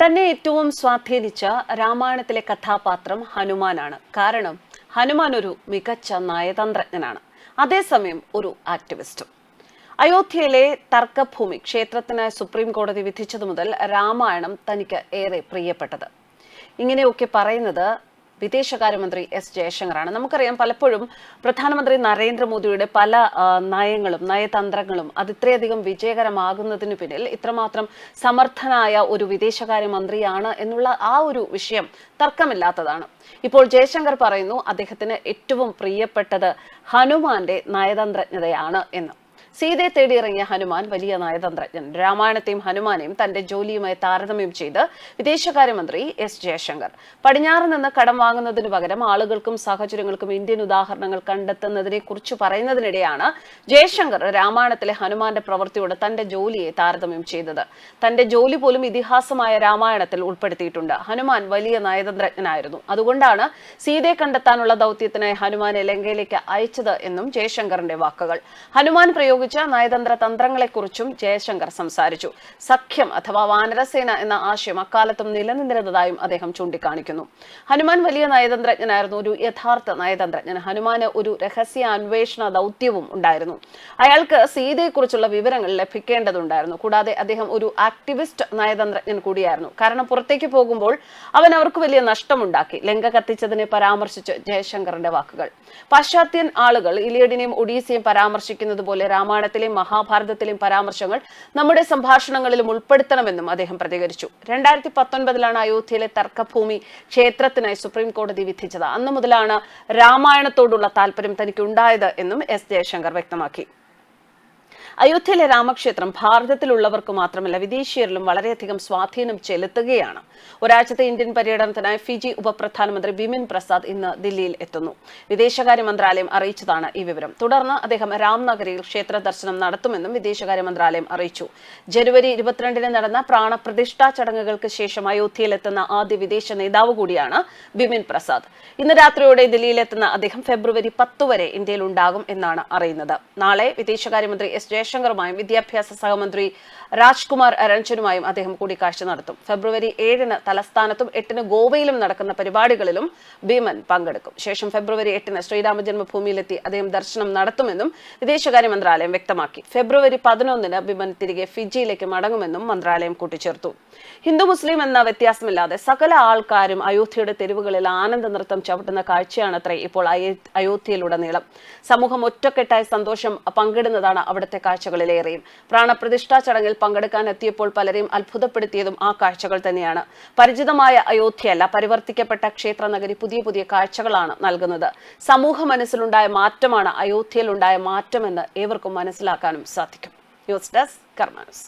തന്നെ ഏറ്റവും സ്വാധീനിച്ച രാമായണത്തിലെ കഥാപാത്രം ഹനുമാനാണ്. കാരണം ഹനുമാൻ ഒരു മികച്ച നയതന്ത്രജ്ഞനാണ്. അതേസമയം ഒരു ആക്ടിവിസ്റ്റും. അയോധ്യയിലെ തർക്കഭൂമി ക്ഷേത്രത്തിനായി സുപ്രീം കോടതി വിധിച്ചതു മുതൽ രാമായണം തനിക്ക് ഏറെ പ്രിയപ്പെട്ടത്. ഇങ്ങനെയൊക്കെ പറയുന്നത് വിദേശകാര്യമന്ത്രി എസ് ജയശങ്കറാണ്. നമുക്കറിയാം പലപ്പോഴും പ്രധാനമന്ത്രി നരേന്ദ്രമോദിയുടെ പല നയങ്ങളും നയതന്ത്രങ്ങളും അത് ഇത്രയധികം വിജയകരമാകുന്നതിന് പിന്നിൽ ഇത്രമാത്രം സമർത്ഥനായ ഒരു വിദേശകാര്യമന്ത്രിയാണ് എന്നുള്ള ആ ഒരു വിഷയം തർക്കമില്ലാത്തതാണ്. ഇപ്പോൾ ജയശങ്കർ പറയുന്നു അദ്ദേഹത്തിന് ഏറ്റവും പ്രിയപ്പെട്ടത് ഹനുമാന്റെ നയതന്ത്രജ്ഞതയാണ് എന്ന്. സീതയെ തേടിയിറങ്ങിയ ഹനുമാൻ വലിയ നയതന്ത്രജ്ഞൻ. രാമായണത്തെയും ഹനുമാനെയും തന്റെ ജോലിയുമായി താരതമ്യം ചെയ്ത് വിദേശകാര്യമന്ത്രി എസ് ജയശങ്കർ. പടിഞ്ഞാറ് നിന്ന് കടം വാങ്ങുന്നതിന് പകരം ആളുകൾക്കും സാഹചര്യങ്ങൾക്കും ഇന്ത്യൻ ഉദാഹരണങ്ങൾ കണ്ടെത്തുന്നതിനെ കുറിച്ച് പറയുന്നതിനിടെയാണ് ജയശങ്കർ രാമായണത്തിലെ ഹനുമാന്റെ പ്രവൃത്തിയോട് തന്റെ ജോലിയെ താരതമ്യം ചെയ്തത്. തന്റെ ജോലി പോലും ഇതിഹാസമായ രാമായണത്തിൽ ഉൾപ്പെടുത്തിയിട്ടുണ്ട്. ഹനുമാൻ വലിയ നയതന്ത്രജ്ഞനായിരുന്നു. അതുകൊണ്ടാണ് സീതയെ കണ്ടെത്താനുള്ള ദൗത്യത്തിനായി ഹനുമാനെ ലങ്കയിലേക്ക് അയച്ചത് എന്നും ജയശങ്കറിന്റെ വാക്കുകൾ. ഹനുമാൻ പ്രയോഗിച്ച നയതന്ത്ര തന്ത്രങ്ങളെക്കുറിച്ചും ജയശങ്കർ സംസാരിച്ചു. സഖ്യം അഥവാ വാനരസേന എന്ന ആശയം അക്കാലത്തും നിലനിന്നിരുന്നതായും അദ്ദേഹം ചൂണ്ടിക്കാണിക്കുന്നു. ഹനുമാൻ വലിയ നയതന്ത്രജ്ഞനായിരുന്നു ഒരു യഥാർത്ഥ നയതന്ത്രജ്ഞൻ. ഹനുമാന് ഒരു രഹസ്യ അന്വേഷണ ദൗത്യവും ഉണ്ടായിരുന്നു. അയാൾക്ക് സീതയെക്കുറിച്ചുള്ള വിവരങ്ങൾ ലഭിക്കേണ്ടതുണ്ടായിരുന്നു. കൂടാതെ അദ്ദേഹം ഒരു ആക്ടിവിസ്റ്റ് നയതന്ത്രജ്ഞൻ കൂടിയായിരുന്നു. കാരണം പുറത്തേക്ക് പോകുമ്പോൾ അവൻ അവർക്ക് വലിയ നഷ്ടമുണ്ടാക്കി. ലങ്ക കത്തിച്ചതിനെ പരാമർശിച്ച് ജയശങ്കറിന്റെ വാക്കുകൾ. പാശ്ചാത്യൻ ആളുകൾ ഇലിയഡിനെയും ഒഡീസിയെയും പരാമർശിക്കുന്നത് പോലെ രാമായണത്തിലെയും മഹാഭാരതത്തിലെയും പരാമർശങ്ങൾ നമ്മുടെ സംഭാഷണങ്ങളിലും ഉൾപ്പെടുത്തണമെന്നും അദ്ദേഹം പ്രതികരിച്ചു. രണ്ടായിരത്തി പത്തൊൻപതിലാണ് അയോധ്യയിലെ തർക്കഭൂമി ക്ഷേത്രത്തിനായി സുപ്രീം കോടതി വിധിച്ചത്. അന്നു മുതലാണ് രാമായണത്തോടുള്ള താല്പര്യം തനിക്കുണ്ടായത് എന്നും എസ് ജയശങ്കർ വ്യക്തമാക്കി. അയോധ്യയിലെ രാമക്ഷേത്രം ഭാരതത്തിലുള്ളവർക്ക് മാത്രമല്ല വിദേശീയരിലും വളരെയധികം സ്വാധീനം ചെലുത്തുകയാണ്. ഒരാഴ്ചത്തെ ഇന്ത്യൻ പര്യടനത്തിനായി ഫിജി ഉപപ്രധാനമന്ത്രി ബിമിൻ പ്രസാദ് ഇന്ന് ദില്ലിയിൽ എത്തുന്നു. വിദേശകാര്യ മന്ത്രാലയം അറിയിച്ചതാണ് ഈ വിവരം. തുടർന്ന് അദ്ദേഹം രാംനഗരിയിൽ ക്ഷേത്ര ദർശനം നടത്തുമെന്നും വിദേശകാര്യ മന്ത്രാലയം അറിയിച്ചു. ജനുവരി ഇരുപത്തിരണ്ടിന് നടന്ന പ്രാണപ്രതിഷ്ഠാ ചടങ്ങുകൾക്ക് ശേഷം അയോധ്യയിലെത്തുന്ന ആദ്യ വിദേശ നേതാവ് കൂടിയാണ് ബിമിൻ പ്രസാദ്. ഇന്ന് രാത്രിയോടെ ദില്ലിയിലെത്തുന്ന അദ്ദേഹം ഫെബ്രുവരി പത്ത് വരെ ഇന്ത്യയിൽ ഉണ്ടാകും എന്നാണ് അറിയുന്നത്. നാളെ വിദേശകാര്യമന്ത്രി എസ്. ജയശങ്കറുമായും വിദ്യാഭ്യാസ സഹമന്ത്രി രാജ്കുമാർ രഞ്ജനുമായും അദ്ദേഹം കൂടിക്കാഴ്ച നടത്തും. ഫെബ്രുവരി ഏഴിന് തലസ്ഥാനത്തും എട്ടിന് ഗോവയിലും നടക്കുന്ന പരിപാടികളിലും ഭീമൻ പങ്കെടുക്കും. ശേഷം ഫെബ്രുവരി എട്ടിന് ശ്രീരാമ ജന്മഭൂമിയിലെത്തി അദ്ദേഹം ദർശനം നടത്തുമെന്നും വിദേശകാര്യ മന്ത്രാലയം വ്യക്തമാക്കി. ഫെബ്രുവരി പതിനൊന്നിന് ഭീമൻ തിരികെ ഫിജിയിലേക്ക് മടങ്ങുമെന്നും മന്ത്രാലയം കൂട്ടിച്ചേർത്തു. ഹിന്ദു മുസ്ലിം എന്ന വ്യത്യാസമില്ലാതെ സകല ആൾക്കാരും അയോധ്യയുടെ തെരുവുകളിൽ ആനന്ദ നൃത്തം ചവിട്ടുന്ന കാഴ്ചയാണത്രേ ഇപ്പോൾ അയ- അയോധ്യയിലുടനീളം. സമൂഹം ഒറ്റക്കെട്ടായി സന്തോഷം പങ്കിടുന്നതാണ് അവിടുത്തെ കാഴ്ചകളിലേറെയും. പ്രാണപ്രതിഷ്ഠാ ചടങ്ങിൽ പങ്കെടുക്കാൻ എത്തിയപ്പോൾ പലരെയും അത്ഭുതപ്പെടുത്തിയതും ആ കാഴ്ചകൾ തന്നെയാണ്. പരിചിതമായ അയോധ്യയല്ല പരിവർത്തിക്കപ്പെട്ട ക്ഷേത്ര നഗരി പുതിയ പുതിയ കാഴ്ചകളാണ് നൽകുന്നത്. സമൂഹ മനസ്സിലുണ്ടായ മാറ്റമാണ് അയോധ്യയിലുണ്ടായ മാറ്റമെന്ന് ഏവർക്കും മനസ്സിലാക്കാനും സാധിക്കും. News desk കർമാനസ്